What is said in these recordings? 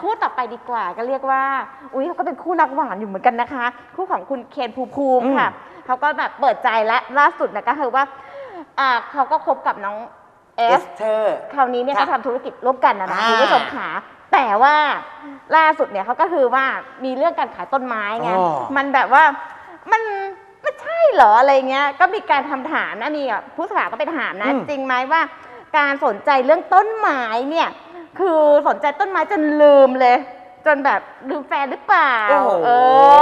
คู่ต่อไปดีกว่าก็เรียกว่า อุ้ยเขาก็เป็นคู่รักหวานอยู่เหมือนกันนะคะ คู่ของคุณเคนภูมิภูมิค่ะ เขาก็แบบเปิดใจและล่าสุดนะก็คือว่าอ่าเขาก็คบกับน้องเอเอส สเธอร์ คราวนี้เนี่ยค่ะเขาทำธุรกิจร่วมกันนะนะอ่าคุณผู้ชมขาแต่ว่าล่าสุดเนี่ยเขาก็คือว่ามีเรื่องการขายต้นไม้ไงอ๋อ มันแบบว่ามันมันใช่เหรออะไรเงี้ยก็มีการทำถามนะมีอะผู้สื่อข่าวก็ไปถามนะจริงไหมว่า การสนใจเรื่องต้นไม้เนี่ย คือสนใจต้นไม้จนลืมเลย จนแบบลืมแฟนหรือเปล่า โอ้โห เอ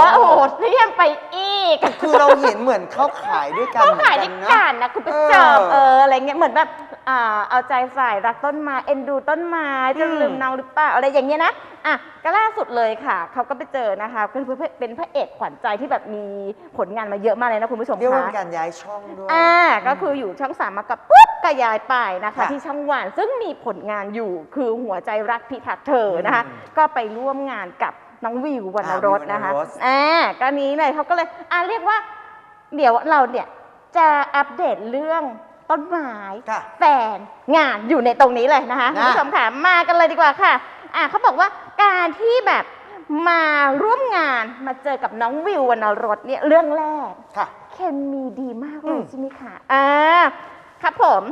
อโอ้โหเลี่ยงไปอีก คือเราเห็นเหมือนเขาขายด้วยกันเขาเหมือนขายกัด้นวยนะกันนะคุณผู้ชมเออเอออะไรเงี้ยเหมือนแบบอ่าเอาใจใส่รักต้นไม้เอ็นดูต้นไม้จนอืม ลืมน้องหรือเปล่าอะไรอย่างเงี้ยนะอะก็ล่าสุดเลยค่ะเขาก็ไปเจอนะคะเป็นพระเป็นพระเอกขวัญใจที่แบบมีผลงานมาเยอะมากเลยนะคุณผู้ชมเรียกว่าคะเป็นการย้ายช่องด้วย อ่าก็คืออยู่ช่องสามมากับปุ๊บก็ย้ายไปนะคะ ค่ะที่ช่องวันซึ่งมีผลงานอยู่คือหัวใจรักพิทักษ์เธอนะคะ อืม ก็ไปร่วมงานกับน้องวิววรรณรสนะคะอ่าวิววรรณรส อ่าก็นี้เลยเขาก็เลยอ่าเรียกว่า เดี๋ยวเราเนี่ยจะอัปเดตเรื่องต้นไม้ ค่ะ แฟนงานอยู่ในตรงนี้เลยนะคะนะ คุณผู้ชมค่ะมากันเลยดีกว่าค่ะอ่าเขาบอกว่าการที่แบบมาร่วมงานมาเจอกับน้องวิววรรณรสเนี่ยเรื่องแรก ค่ะ เคมีดีมากเลอืยม ใช่ไหมคะอ่าครับผม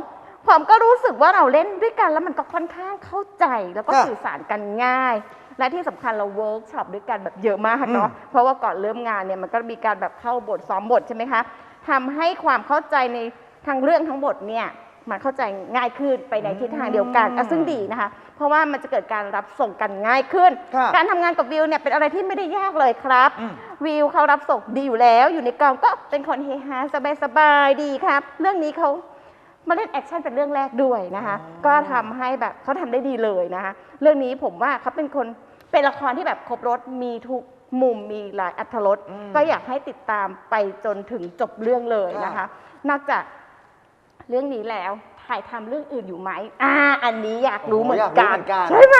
ผมก็รู้สึกว่าเราเล่นด้วยกันแล้วมันก็ค่อนข้างเข้าใจแล้วก็ค่ะสื่อสารกันง่าย และที่สำคัญเราเวิร์กช็อปด้วยกันแบบเยอะมากเนาะอืมเพราะว่าก่อนเริ่มงานเนี่ยมันก็มีการแบบเข้าบทซ้อมบทใช่ไหมคะทำให้ความเข้าใจในทางเรื่องทั้งหมดเนี่ยมันเข้าใจง่ายขึ้นไปในทิศทางเดียวกันอะซึ่งดีนะคะ เพราะว่ามันจะเกิดการรับส่งกันง่ายขึ้นค่ะการทำงานกับวิวเนี่ยเป็นอะไรที่ไม่ได้ยากเลยครับอืมวิวเขารับส่งดีอยู่แล้ว อยู่ในกองก็เป็นคนเฮฮาสบายๆดีครับ เรื่องนี้เขา มาเล่นแอคชั่นเป็นเรื่องแรกด้วยนะคะอ๋อก็ทำให้แบบเขาทำได้ดีเลยนะคะ เรื่องนี้ผมว่าเขาเป็นคนเป็นละครที่แบบครบรถมีทุกมุมมีหลายอัธรสอืมก็อยากให้ติดตามไปจนถึงจบเรื่องเลยนะคะค่ะนอกจากเรื่องนี้แล้วถ่ายทำเรื่องอื่นอยู่ไหมอ่า อันนี้อยากรู้เหมือนอยากรู้กัเหนมือนกัน ใช่ไหม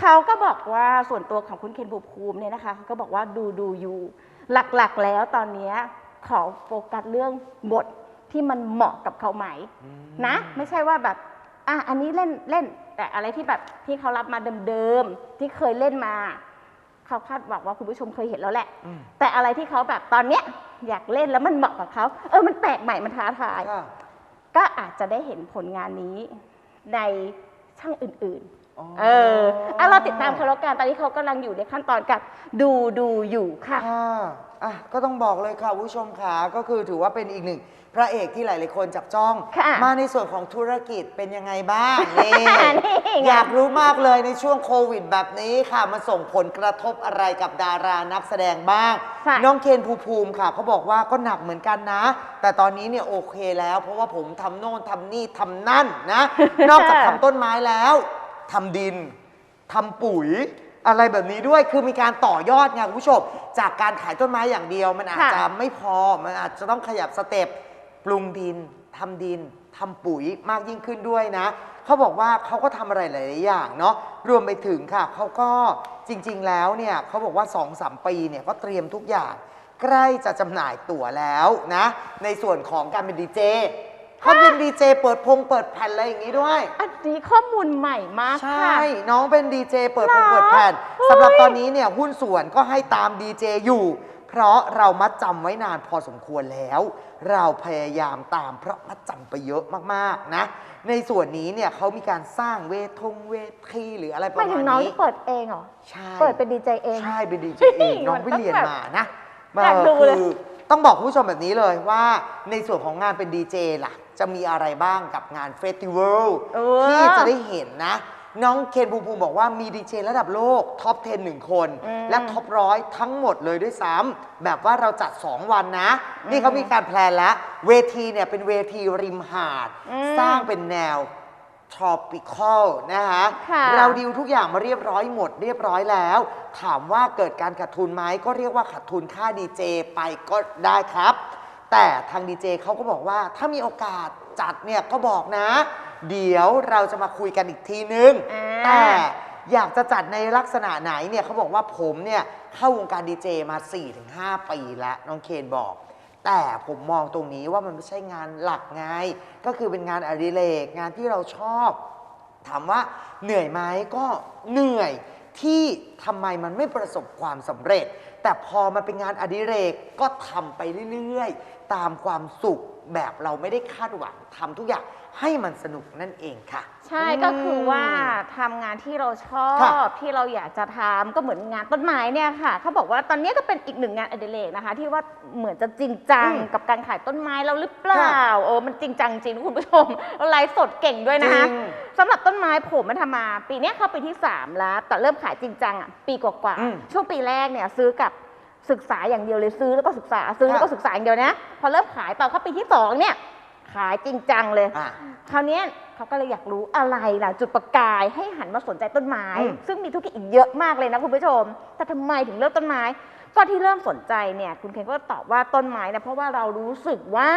เขาก็บอกว่าส่วนตัวของคุณเคนภูมิภูมิเนี่ยนะคะเขาก็บอกว่าดูดูอยู่หลักๆแล้วตอนเนี้ยขอโฟกัสเรื่องบท ที่มันเหมาะกับเขาไหมนะ ไม่ใช่ว่าแบบอะอันนี้เล่นเล่น แต่อะไรที่แบบที่เขารับมาเดิมๆที่เคยเล่นมาเขาคาดหวังว่าคุณผู้ชมเคยเห็นแล้วแหละอืมแต่อะไรที่เขาแบบตอนเนี้ยอยากเล่นแล้วมันเหมาะกับเขาเออมันแปลกใหม่มันท้าทายค่ะก็อาจจะได้เห็นผลงานนี้ในช่างอื่นอ๋อๆเออเอาเราติดตามเขาแล้วกันตอนนี้เขากำลังอยู่ในขั้นตอนการดูดูอยู่ค่ะค่ะ อะก็ต้องบอกเลยค่ะคุณผู้ชมขาก็คือถือว่าเป็นอีกหนึ่งพระเอกที่หลาย ๆ คนจับจ้อง ค่ะ มาในส่วนของธุรกิจเป็นยังไงบ้างนี่ นี่ไง อยากรู้มากเลยในช่วงโควิดแบบนี้ค่ะมาส่งผลกระทบอะไรกับดารานักแสดงบ้าง ค่ะ น้องเคนภูมิภูมิค่ะเขาบอกว่าก็หนักเหมือนกันนะ แต่ตอนนี้เนี่ยโอเคแล้ว เพราะว่าผมทำโน่นทำนี่ทำนั่นนะ นอกจากทำต้นไม้แล้วทำดินทำปุ๋ย อะไรแบบนี้ด้วยคือมีการต่อยอดไงคุณผู้ชมจากการขายต้นไม้อย่างเดียว มันอาจค่ะ จะไม่พอมันอาจจะต้องขยับสเต็ปปรุงดินทำดินทำปุ๋ยมากยิ่งขึ้นด้วยนะ เขาบอกว่าเขาก็ทำอะไรหลายๆอย่างเนาะรวมไปถึงค่ะเขาก็จริงๆแล้วเนี่ยเขาบอกว่า2-3ปีเนี่ยก็เตรียมทุกอย่าง ใกล้จะจำหน่ายตั๋วแล้วนะ ในส่วนของการเป็นดีเจ เขาเป็นดีเจเปิดพงเปิดแผ่นอะไรอย่างนี้ด้วย อันนี้ข้อมูลใหม่มากใช่ค่ะน้องเป็นดีเจเปิดพงเหรอเปิดแผ่นเฮ้ย สำหรับตอนนี้เนี่ยหุ้นส่วนก็ให้ตามดีเจอยู่ เพราะเรามัดจำไว้นานพอสมควรแล้ว เราพยายามตามเพราะมัดจำไปเยอะมากๆนะ ในส่วนนี้เนี่ยเขามีการสร้างเวทงเวทีหรืออะไรปหมาระยมาถึณงน้องนี้ที่เปิดเองเหรอ ใช่เปิดเป็นดีเจเอง ใช่เป็นดีเจเฮ้ยเอง น้องมันไปต้องเรียนแบบมานะอยากดูเลย คือต้องบอกคุณผู้ชมแบบนี้เลยว่าในส่วนของงานเป็นดีเจล่ะ จะมีอะไรบ้างกับงานเฟสติวัลเออ ที่จะได้เห็นนะ น้องเคนภูมิภูมิบอกว่ามีดีเจระดับโลกท็อป 10 หนึ่งคน อืม และท็อปร้อยทั้งหมดเลยด้วยซ้ำแบบว่าเราจัด 2 วันนะ นี่เขามีการแพลนแล้ว เวทีเนี่ยเป็นเวทีริมหาดอืมสร้างเป็นแนว tropical นะคะค่ะ เราดีลทุกอย่างมาเรียบร้อยหมดเรียบร้อยแล้ว ถามว่าเกิดการขาดทุนไหมก็เรียกว่าขาดทุนค่าดีเจไปก็ได้ครับ แต่ทางดีเจเขาก็บอกว่าถ้ามีโอกาสจัดเนี่ยก็บอกนะ เดี๋ยวเราจะมาคุยกันอีกทีนึง อ่า แต่อยากจะจัดในลักษณะไหนเนี่ยเขาบอกว่าผมเนี่ยเข้าวงการดีเจมา 4-5 ปีแล้วน้องเคนบอก แต่ผมมองตรงนี้ว่ามันไม่ใช่งานหลักไง ก็คือเป็นงานอดิเรกงานที่เราชอบ ถามว่าเหนื่อยไหมก็เหนื่อยที่ทำไมมันไม่ประสบความสำเร็จ แต่พอมันเป็นงานอดิเรกก็ทำไปเรื่อยๆ ตามความสุขแบบเราไม่ได้คาดหวังทำทุกอย่าง ให้มันสนุกนั่นเองค่ะ ใช่ก็คือว่าทำงานที่เราชอค่ะ บที่เราอยากจะทำก็เหมือนงานต้นไม้เนี่ยค่ะเขาบอกว่าตอนนี้ก็เป็นอีกหนึ่งงานอดิเรกนะคะ ที่ว่าเหมือนจะจริงจังอืมกับการขายต้นไม้เราหรือเปล่าค่ะเออมันจริงจังจริงนะคุณผู้ชมเราไลฟ์สดเก่งด้วยนะคะ จริง สำหรับต้นไม้ผมมาทำมา ปีเนี้ยเข้าปีที่ 3 แล้ว แต่เริ่มขายจริงจังอะปีกว่าอืมๆช่วงปีแรกเนี่ยซื้อกับศึกษาอย่างเดียวเลยซื้อแล้วก็ศึกษาซื้อแล้วก็ค่ะศึกษาอย่างเดียวนะ พอเริ่มขายต่อเข้าปีที่สองเนี่ย ขายจริงจังเลย อะ คราวเนี้ยเขาก็เลยอยากรู้อะไรล่ะจุดประกายให้หันมาสนใจต้นไม้ อืม ซึ่งมีธุรกิจอีกเยอะมากเลยนะคุณผู้ชม แต่ทำไมถึงเลือกต้นไม้ ก็ที่เริ่มสนใจเนี่ยคุณเคนก็ตอบว่าต้นไม้เนี่ยเพราะว่าเรารู้สึกว่า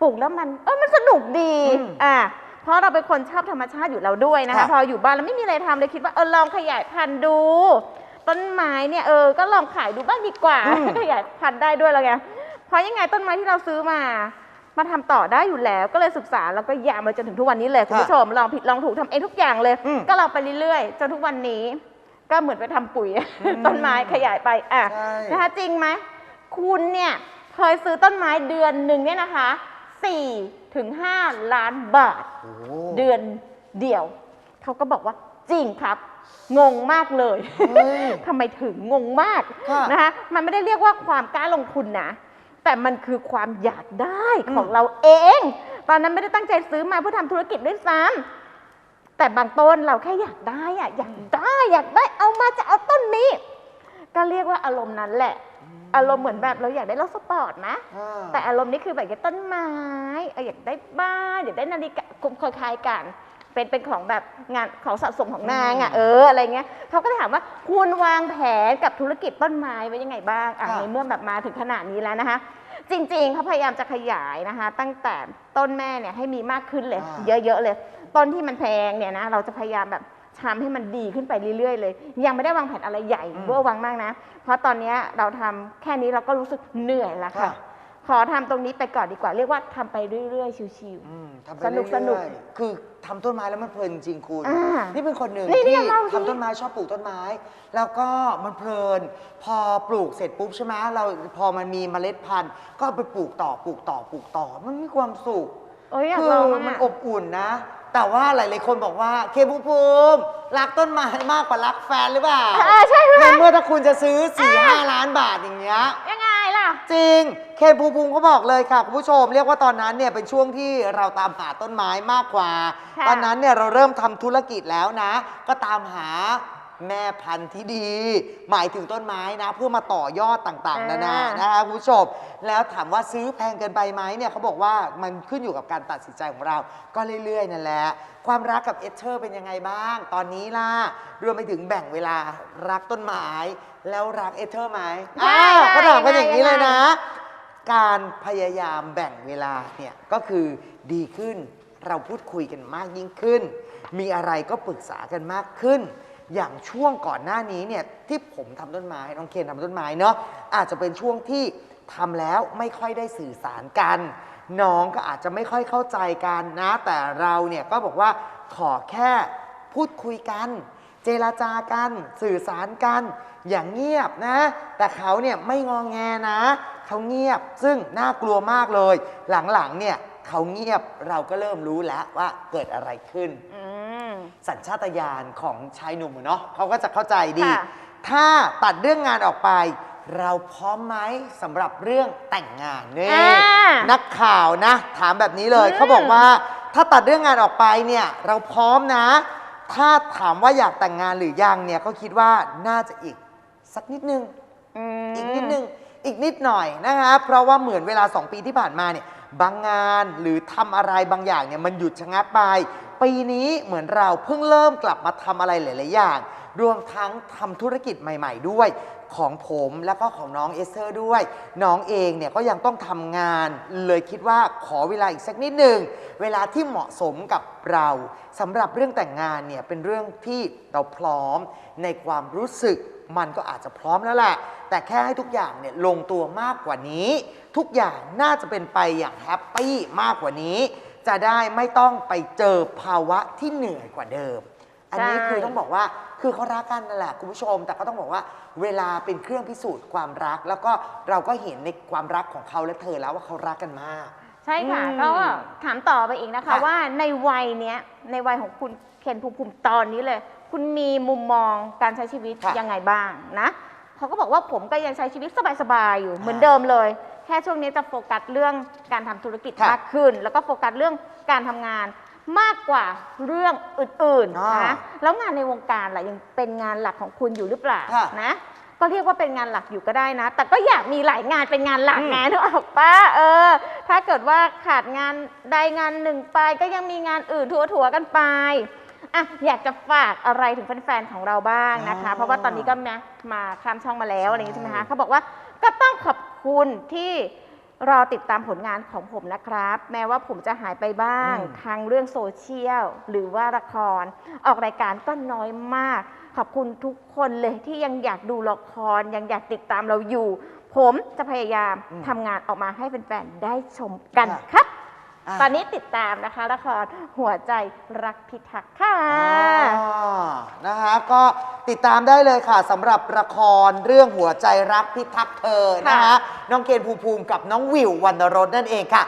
ปลูกแล้วมันเออมันสนุกดีอืมอะเพราะเราเป็นคนชอบธรรมชาติอยู่แล้วด้วยนะคะค่ะพออยู่บ้านแล้วไม่มีอะไรทำเลยคิดว่าเออลองขยายพันธุ์ดู ต้นไม้เนี่ยเออก็ลองขายดูบ้างดีกว่า อืม ขยายพันธุ์ได้ด้วยแล้วไงเพราะยังไงต้นไม้ที่เราซื้อมา มาทำต่อได้อยู่แล้วก็เลยศึกษาแล้วก็ยามมาจนถึงทุกวันนี้เลยคุณผู้ชมลองผิดลองถูกทำเองทุกอย่างเลยอืมก็ลองไปเรื่อยๆจนทุกวันนี้ ก็เหมือนไปทำปุ๋ยอืมต้นไม้ขยายไปอะใช่นะคะจริงไหมคุณเนี่ยเคยซื้อต้นไม้เดือนหนึ่งเนี่ยนะคะ4ถึง5ล้านบาทโอ้เดือนเดียว เขาก็บอกว่าจริงครับ งงมากเลยเฮ้ยทำไมถึงงงมากค่ะนะคะมันไม่ได้เรียกว่าความกล้าลงทุนนะ แต่มันคือความอยากได้อืมของเราเอง ตอนนั้นไม่ได้ตั้งใจซื้อมาเพื่อทำธุรกิจด้วยซ้ำแต่บางต้นเราแค่อยากได้อะอยากได้อยากได้เอามาจะเอาต้นนี้ ก็เรียกว่าอารมณ์นั้นแหละ อารมณ์เหมือนแบบเราอยากได้รถสปอร์ตนะอ่าแต่อารมณ์นี้คือแบบอยากได้ต้นไม้เอออยากได้บ้านอยากได้นาฬิกาคล้ายๆกัน เป็นเป็นของแบบงานของสะสมของนางอะอืมเอออะไรเงี้ยเขาก็เลยถามว่าคุณวางแผนกับธุรกิจต้นไม้ไว้ยังไงบ้างอะค่ะในเมื่อแบบมาถึงขนาดนี้แล้วนะคะ จริงๆเขาพยายามจะขยายนะคะ ตั้งแต่ต้นแม่เนี่ยให้มีมากขึ้นเลยอ่าเยอะๆเลย ต้นที่มันแพงเนี่ยนะเราจะพยายามแบบทำให้มันดีขึ้นไปเรื่อยๆ เลย ยังไม่ได้วางแผนอะไรใหญ่อืมเวอร์วังมากนะ เพราะตอนเนี้ยเราทำแค่นี้เราก็รู้สึกเหนื่อยแล้วค่ะค่ะ ขอทำตรงนี้ไปก่อนดีกว่า เรียกว่าทำไปเรื่อยๆ ชิว อืมทำไปสนุกเรื่อยๆสนุกคือทำต้นไม้แล้วมันเพลินจริงคุณ อ่านี่เป็นคนหนึ่งนี่นี่ที่เล่าสิทำต้นไม้ชอบปลูกต้นไม้ แล้วก็มันเพลิน พอปลูกเสร็จปุ๊บใช่ไหมเราพอมันมีเมล็ดพันธุ์ ก็เอาไปปลูกต่อปลูกต่อปลูกต่อ มันมีความสุขๆเอ้ยอยากคืลองมันอะอบอุ่นนะ แต่ว่าหลายๆคนบอกว่าเคภูมิภูมิรักต้นไม้มากกว่ารักแฟนหรือเปล่าอ่าใช่ไหม ในเมื่อถ้าคุณจะซื้อ4ี่ห้าล้านบาทอย่างเงี้ย ยังไง ล่ะ จริง เคนภูมิภูมิเขาบอกเลยค่ะคุณผู้ชม เรียกว่าตอนนั้นเนี่ยเป็นช่วงที่เราตามหาต้นไม้มากกว่า ค่ะ ตอนนั้นเนี่ยเราเริ่มทำธุรกิจแล้วนะ ก็ตามหา แม่พันธุ์ที่ดี หมายถึงต้นไม้นะ เพื่อมาต่อยอดต่างๆ นานานะคะคุณผู้ชมแล้วถามว่าซื้อแพงเกินไปไหมเนี่ยเขาบอกว่ามันขึ้นอยู่กับการตัดสินใจของเรา ก็เรื่อยๆนั่นแหละความรักกับเอสเธอร์เป็นยังไงบ้าง ตอนนี้ล่ะรวมไปถึงแบ่งเวลารักต้นไม้ แล้วรักเอสเธอร์ไหมอ่าก็ถามกันอย่างนี้เลยนะ การพยายามแบ่งเวลาเนี่ยก็คือดีขึ้นเราพูดคุยกันมากยิ่งขึ้น มีอะไรก็ปรึกษากันมากขึ้น อย่างช่วงก่อนหน้านี้เนี่ยที่ผมทำต้นไม้น้องเคนทำต้นไม้เนาะอาจจะเป็นช่วงที่ทำแล้วไม่ค่อยได้สื่อสารกัน น้องก็อาจจะไม่ค่อยเข้าใจกันนะ แต่เราเนี่ยก็บอกว่าขอแค่พูดคุยกัน เจรจากัน สื่อสารกัน อย่างเงียบนะ แต่เขาเนี่ยไม่งองแงนะเขาเงียบซึ่งน่ากลัวมากเลย หลังๆเนี่ยเขาเงียบเราก็เริ่มรู้แล้วว่าเกิดอะไรขึ้น สัญชาตญาณของชายหนุ่มอะเนาะเขาก็จะเข้าใจดี ค่ะ ถ้าตัดเรื่องงานออกไป เราพร้อมไหมสำหรับเรื่องแต่งงานนี่ อ่า นักข่าวนะ ถามแบบนี้เลยอืม เขาบอกว่าถ้าตัดเรื่องงานออกไปเนี่ยเราพร้อมนะ ถ้าถามว่าอยากแต่งงานหรือยังเนี่ยก็คิดว่าน่าจะอีกสักนิดนึง ม อีกนิดนึงอีกนิดหน่อยนะคะเพราะว่าเหมือนเวลา 2 ปีที่ผ่านมาเนี่ยบางงานหรือทำอะไรบางอย่างเนี่ยมันหยุดชะงักไป ปีนี้เหมือนเราเพิ่งเริ่มกลับมาทำอะไรหลาย ๆ อย่าง รวมทั้งทำธุรกิจใหม่ ๆ ด้วยของผมแล้วก็ของน้องเอสเธอร์ด้วย น้องเองเนี่ยก็ยังต้องทำงาน เลยคิดว่าขอเวลาอีกสักนิดหนึ่งเวลาที่เหมาะสมกับเราสำหรับเรื่องแต่งงานเนี่ยเป็นเรื่องที่เราพร้อมในความรู้สึกมันก็อาจจะพร้อมแล้วแหละแต่แค่ให้ทุกอย่างเนี่ยลงตัวมากกว่านี้ ทุกอย่างน่าจะเป็นไปอย่างแฮปปี้มากกว่านี้ จะได้ไม่ต้องไปเจอภาวะที่เหนื่อยกว่าเดิม อันนี้ใช่คือต้องบอกว่าคือเขารักกันนั่นแหละคุณผู้ชม แต่ก็ต้องบอกว่าเวลาเป็นเครื่องพิสูจน์ความรัก แล้วก็เราก็เห็นในความรักของเขาและเธอแล้วว่าเขารักกันมาก ใช่ค่ะอืมก็ถามต่อไปอีกนะคะ ค่ะ ว่าในวัยเนี้ยในวัยของคุณเคนภูมิภูมิตอนนี้เลย คุณมีมุมมองการใช้ชีวิตค่ะยังไงบ้างนะเขาก็บอกว่าผมก็ยังใช้ชีวิตสบายๆอยู่อ่าเหมือนเดิมเลย แค่ช่วงนี้จะโฟกัสเรื่องการทำธุรกิจค่ะมากขึ้น แล้วก็โฟกัสเรื่องการทำงานมากกว่าเรื่องอื่นอ่าๆนะแล้วงานในวงการล่ะยังเป็นงานหลักของคุณอยู่หรือเปล่าค่ะนะ ก็เรียกว่าเป็นงานหลักอยู่ก็ได้นะ แต่ก็อยากมีหลายงานเป็นงานหลักอืม ไงนึกออกปะเออ ถ้าเกิดว่าขาดงานใดงานหนึ่งไปก็ยังมีงานอื่นถั่วๆกันไป อะอยากจะฝากอะไรถึงแฟนๆของเราบ้างนะคะอ่าเพราะว่าตอนนี้ก็มามาข้ามช่องมาแล้วอะไรอย่างนี้ใช่ใช่ไหมคะเขาบอกว่าก็ต้องขอบ คุณที่รอติดตามผลงานของผมนะครับ แม้ว่าผมจะหายไปบ้างอืม ทางเรื่องโซเชียล หรือว่าละคร ออกรายการก็น้อยมาก ขอบคุณทุกคนเลยที่ยังอยากดูละคร ยังอยากติดตามเราอยู่ ผมจะพยายามอืมทำงานออกมาให้แฟนๆได้ชมกันค่ะครับ อะ ตอนนี้ติดตามนะคะละครหัวใจรักพิทักษ์ค่ะอ๋อนะคะก็ติดตามได้เลยค่ะสำหรับละครเรื่องหัวใจรักพิทักษ์เธอนะคะค่ะ น้องเกณฑ์ภูมิภูมิกับน้องวิววรรณรสนั่นเองค่ะ